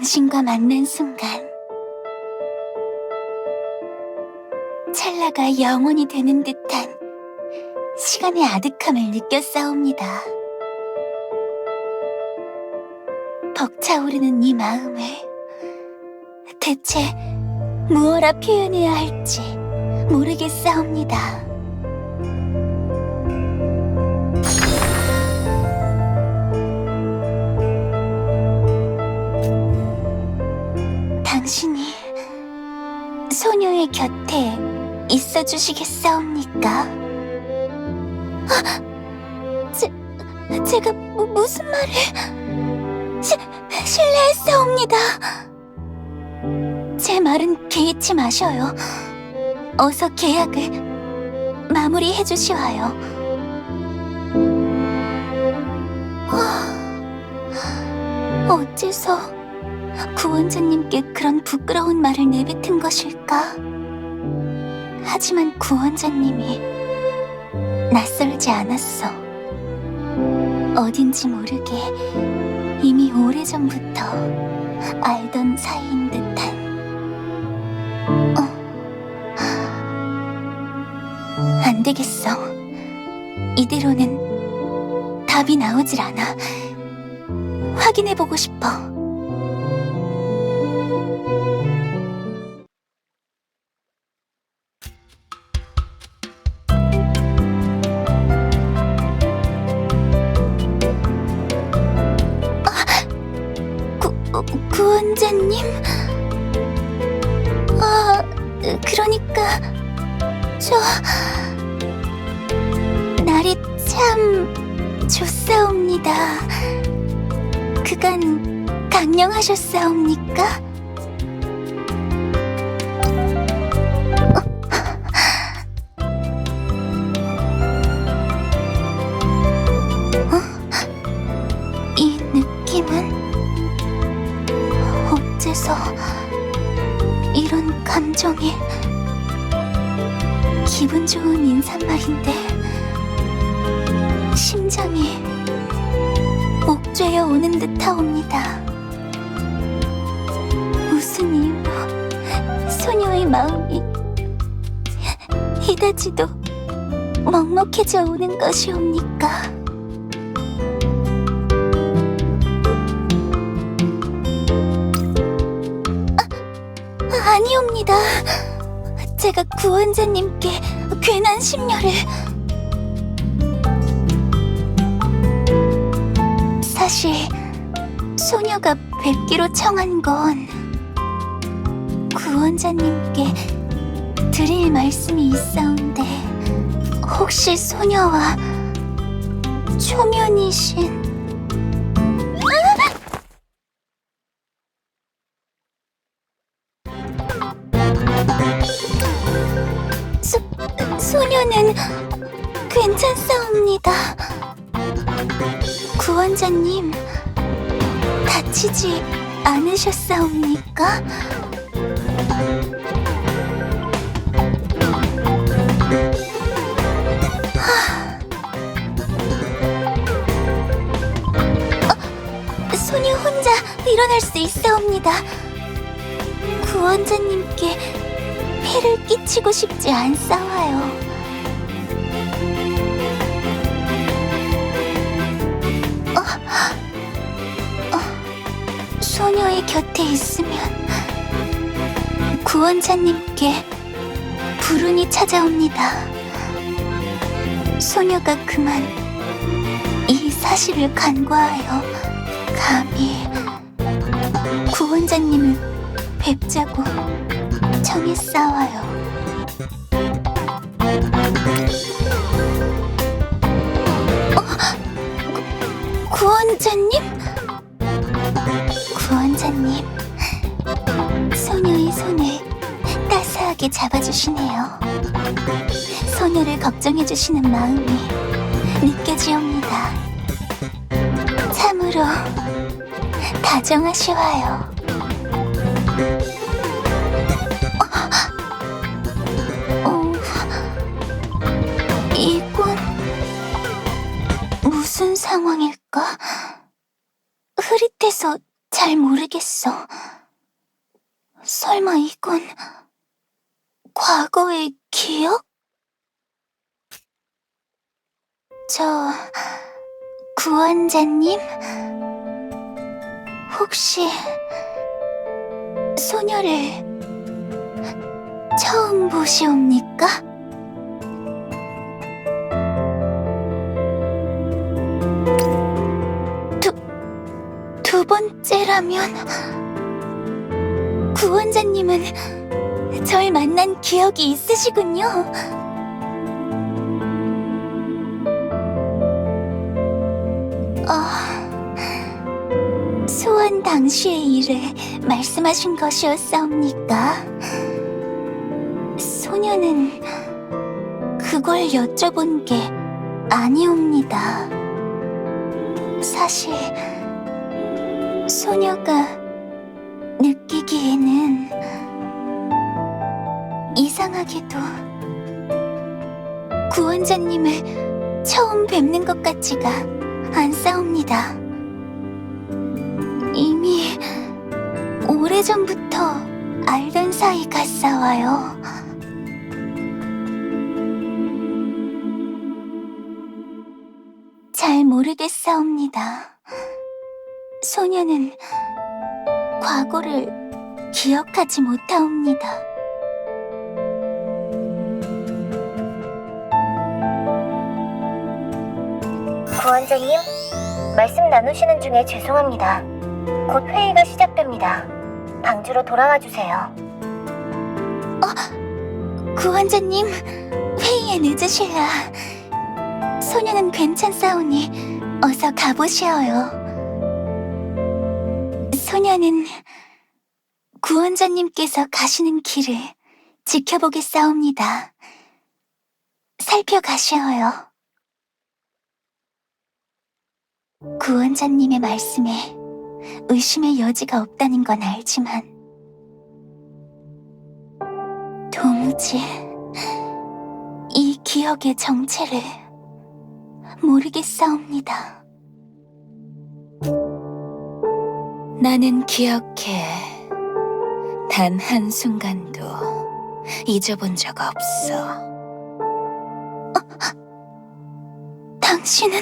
당신과 만난 순간 찰나가 영원히 되는 듯한 시간의 아득함을 느꼈사옵니다. 벅차오르는 이 마음을 대체 무엇라 표현해야 할지 모르겠사옵니다. 주시겠사옵니까? 아, 제, 제가 무, 무슨 말을... 시, 실례했사옵니다. 제 말은 개의치 마셔요. 어서 계약을 마무리해 주시와요. 아, 어째서 구원자님께 그런 부끄러운 말을 내뱉은 것일까? 하지만 구원자님이 낯설지 않았어. 어딘지 모르게 이미 오래전부터 알던 사이인 듯한. 어. 안 되겠어. 이대로는 답이 나오질 않아. 확인해보고 싶어. 참 좋사옵니다. 그간 강령하셨사옵니까? 어? 이 느낌은 어째서 이런 감정이 기분 좋은 인사말인데 심장이 옥죄어 오는 듯하옵니다. 무슨 이유로 소녀의 마음이 이다지도 먹먹해져 오는 것이옵니까? 아, 아니옵니다. 제가 구원자님께 괜한 심려를 사실 소녀가 뵙기로 청한 건 구원자님께 드릴 말씀이 있사온데 혹시 소녀와 초면이신 소, 소녀는 괜찮사옵니다. 구원자님, 다치지 않으셨사옵니까? 하... 어, 소녀 혼자 일어날 수 있사옵니다. 구원자님께 피를 끼치고 싶지 않사와요. 소녀의 곁에 있으면 구원자님께 불운이 찾아옵니다. 소녀가 그만 이 사실을 간과하여 감히 구원자님을 뵙자고 정했사와요. 어? 구? 구원자님, 따스하게 잡아주시네요. 소녀를 걱정해주시는 마음이 느껴지옵니다. 참으로 다정하시와요. 어, 이건 무슨 상황일까? 흐릿해서 잘 모르겠어. 설마 이건 과거의 기억? 저 구원자님 혹시 소녀를 처음 보시옵니까? 두, 두 번째라면 구원자님은 절 만난 기억이 있으시군요. 어, 소원 당시의 일을 말씀하신 것이었사옵니까? 소녀는 그걸 여쭤본 게 아니옵니다. 사실 소녀가 이상하게도 구원자님을 처음 뵙는 것 같지가 않사옵니다. 이미 오래전부터 알던 사이 같사와요. 잘 모르겠사옵니다. 소녀는 과거를 기억하지 못하옵니다. 구원자님, 말씀 나누시는 중에 죄송합니다. 곧 회의가 시작됩니다. 방주로 돌아와 주세요. 구원자님, 회의에 늦으실라. 소녀는 괜찮사오니 어서 가보시어요. 소녀는 구원자님께서 가시는 길을 지켜보겠사옵니다. 살펴가시어요. 구원자님의 말씀에 의심의 여지가 없다는 건 알지만 도무지 이 기억의 정체를 모르겠사옵니다. 나는 기억해. 단 한순간도 잊어본 적 없어. 당신은